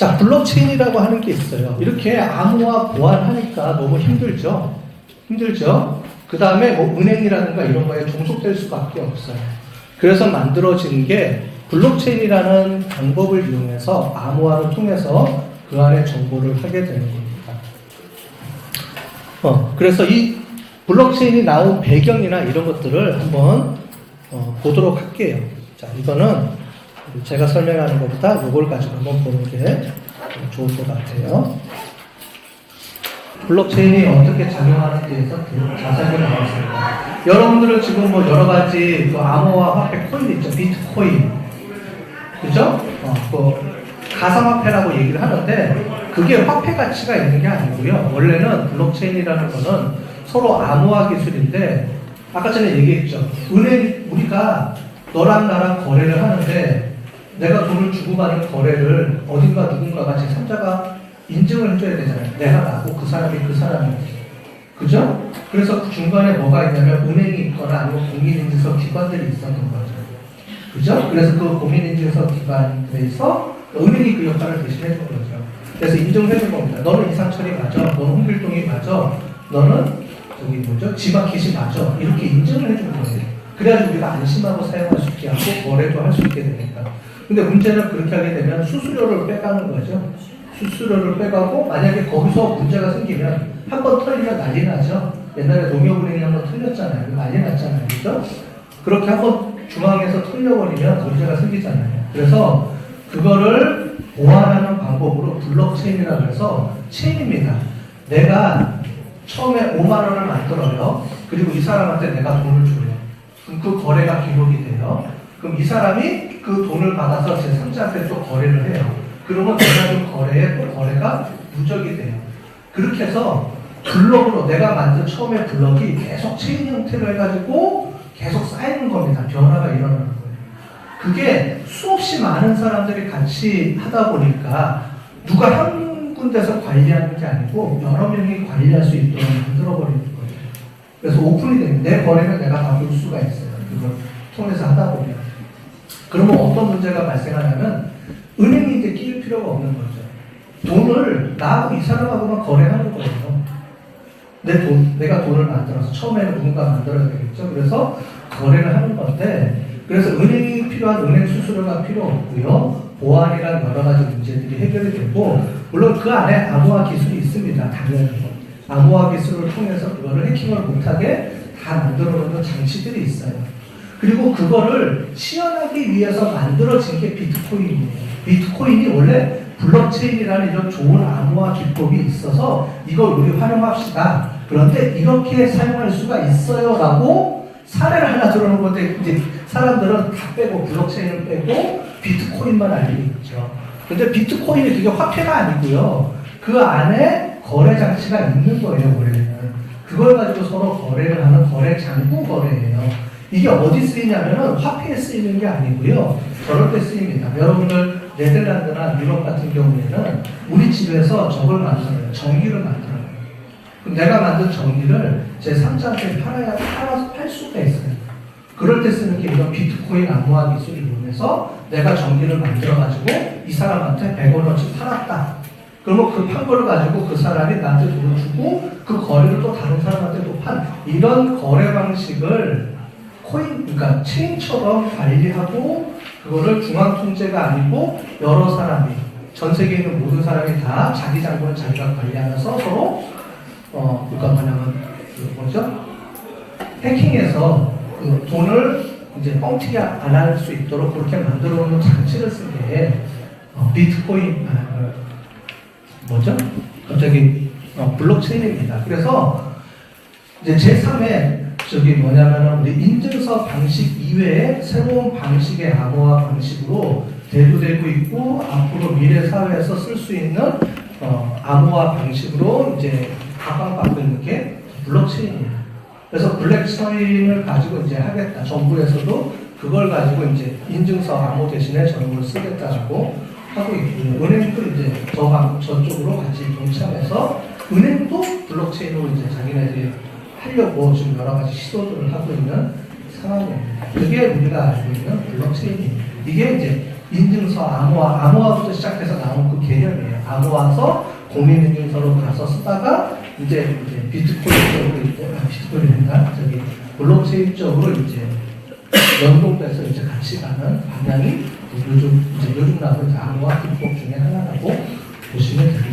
자, 블록체인이라고 하는 게 있어요. 이렇게 암호화 보완하니까 너무 힘들죠? 힘들죠? 그 다음에 뭐 은행이라든가 이런 거에 종속될 수밖에 없어요. 그래서 만들어진 게 블록체인이라는 방법을 이용해서 암호화를 통해서 그 안에 정보를 하게 되는 겁니다. 어, 그래서 이 블록체인이 나온 배경이나 이런 것들을 한번 어, 보도록 할게요. 자, 이거는 제가 설명하는 것보다 이걸 가지고 한번 보는 게 좋을 것 같아요. 블록체인이 어떻게 작용하는지에 대해서 자세하게 나와 있습니다. 여러분들은 지금 뭐 여러 가지 그 암호화 화폐 코인 있죠. 비트코인. 그죠? 어, 그 가상화폐라고 얘기를 하는데 그게 화폐 가치가 있는 게 아니고요. 원래는 블록체인이라는 거는 서로 암호화 기술인데 아까 전에 얘기했죠. 은행 우리가 너랑 나랑 거래를 하는데 내가 돈을 주고 가는 거래를 어딘가 누군가가 제3자가 인증을 해줘야 되잖아요. 내가 나고 그 사람이 그 사람이. 그죠? 그래서 그 중간에 뭐가 있냐면 은행이 있거나 아니면 공인인증서 기관들이 있었던 거죠. 그죠? 그래서 그 공인인증서 기관에서 은행이 그 역할을 대신해 준 거죠. 그래서 인정을 해준 겁니다. 너는 이상철이 맞아. 너는 홍길동이 맞아. 너는 저기 뭐죠? 지마켓이 맞아. 이렇게 인정을 해준 거예요. 그래야지 우리가 안심하고 사용할 수 있게 하고 거래도 할 수 있게 되니까. 근데 문제는 그렇게 하게 되면 수수료를 빼가는 거죠. 수수료를 빼가고 만약에 거기서 문제가 생기면 한 번 털리면 난리 나죠. 옛날에 농협은행이 한 번 털렸잖아요. 난리 났잖아요. 그죠? 그렇게 한 번 중앙에서 털려버리면 문제가 생기잖아요. 그래서 그거를 보완하는 방법으로 블록체인이라고 해서 체인입니다. 내가 처음에 5만 원을 만들어요. 그리고 이 사람한테 내가 돈을 줘요. 그럼 그 거래가 기록이 돼요. 그럼 이 사람이 그 돈을 받아서 제 3자한테 또 거래를 해요. 그러면 내가 준 거래에 또 거래가 누적이 돼요. 그렇게 해서 블럭으로 내가 만든 처음에 블럭이 계속 체인 형태로 해가지고 계속 쌓이는 겁니다. 변화가 일어나는 거예요. 그게 수없이 많은 사람들이 같이 하다 보니까 누가 한 군데서 관리하는 게 아니고 여러 명이 관리할 수 있도록 만들어버리는 거예요. 그래서 오픈이 되면 내 거래는 내가 다 볼 수가 있어요. 그걸 통해서 하다 보면. 그러면 어떤 문제가 발생하냐면 은행이 이제 끼일 필요가 없는 거죠. 돈을 나하고 이 사람하고만 거래하는 거예요. 내 돈, 내가 돈을 만들어서 처음에는 누군가 만들어야 되겠죠. 그래서 거래를 하는 건데, 그래서 은행이 필요한 은행 수수료가 필요 없고요. 보안이랑 여러 가지 문제들이 해결이 되고, 물론 그 안에 암호화 기술이 있습니다. 당연히. 암호화 기술을 통해서 그거를 해킹을 못하게 다 만들어 놓는 장치들이 있어요. 그리고 그거를 시연하기 위해서 만들어진 게 비트코인이에요. 비트코인이 원래 블록체인이라는 이런 좋은 암호화 기법이 있어서 이걸 우리 활용합시다. 그런데 이렇게 사용할 수가 있어요 라고 사례를 하나 들어놓은 건데 이제 사람들은 다 빼고 블록체인을 빼고 비트코인만 알고 있죠. 근데 비트코인이 그게 화폐가 아니고요. 그 안에 거래 장치가 있는 거예요, 원래는. 그걸 가지고 서로 거래를 하는 거래 장부 거래예요. 이게 어디 쓰이냐면은 화폐에 쓰이는 게 아니고요. 저럴 때 쓰입니다. 여러분들 네덜란드나 유럽 같은 경우에는 우리 집에서 저걸 만들어요. 전기를 만들어요. 그럼 내가 만든 전기를 제 3자한테 팔아야, 팔아서 팔 수가 있어요. 그럴 때 쓰는 게 이런 비트코인 암호화 기술을 이용해서 내가 전기를 만들어 가지고 이 사람한테 100원어치 팔았다. 그러면 그 판 거를 가지고 그 사람이 나한테 돈을 주고 그 거래를 또 다른 사람한테 또 판. 이런 거래 방식을 코인, 그러니까 체인처럼 관리하고 그거를 중앙 통제가 아니고 여러 사람이 전 세계에 있는 모든 사람이 다 자기 장부를 자기가 관리하면서 서로 어 그러니까 뭐냐면 그 뭐죠 해킹해서 그 돈을 이제 뻥튀기 안 할 수 있도록 그렇게 만들어 놓은 장치를 쓴게 어, 비트코인 아, 어, 뭐죠 갑자기 어, 블록체인입니다. 그래서 이제 제3의 저기 뭐냐면은 우리 인증서 방식 이외에 새로운 방식의 암호화 방식으로 대두되고 있고 앞으로 미래 사회에서 쓸 수 있는 어, 암호화 방식으로 이제 각광받고 있는 게 블록체인이에요. 그래서 블록체인을 가지고 이제 하겠다. 정부에서도 그걸 가지고 이제 인증서 암호 대신에 저걸 쓰겠다라고 하고 있고요. 은행도 이제 저 방, 저쪽으로 같이 동참해서 은행도 블록체인으로 이제 자기네들이 하려고 지금 여러 가지 시도들을 하고 있는 상황입니다. 그게 우리가 알고 있는 블록체인입니다. 이게 이제 인증서 암호화, 암호화부터 시작해서 나온 그 개념이에요. 암호화서 공인인증서로 가서 쓰다가 이제, 이제 비트코인 쪽으로 이제 아, 비트코인인가 저기 블록체인 쪽으로 이제 연동돼서 이제 같이 가는 방향이 요즘 이제 요즘 나오는 암호화 기법 중에 하나라고 보시면 되겠습니다.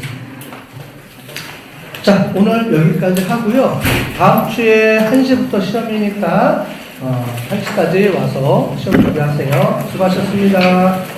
자, 오늘 여기까지 하고요. 다음 주에 1시부터 시험이니까 어, 1시까지 와서 시험 준비하세요. 수고하셨습니다.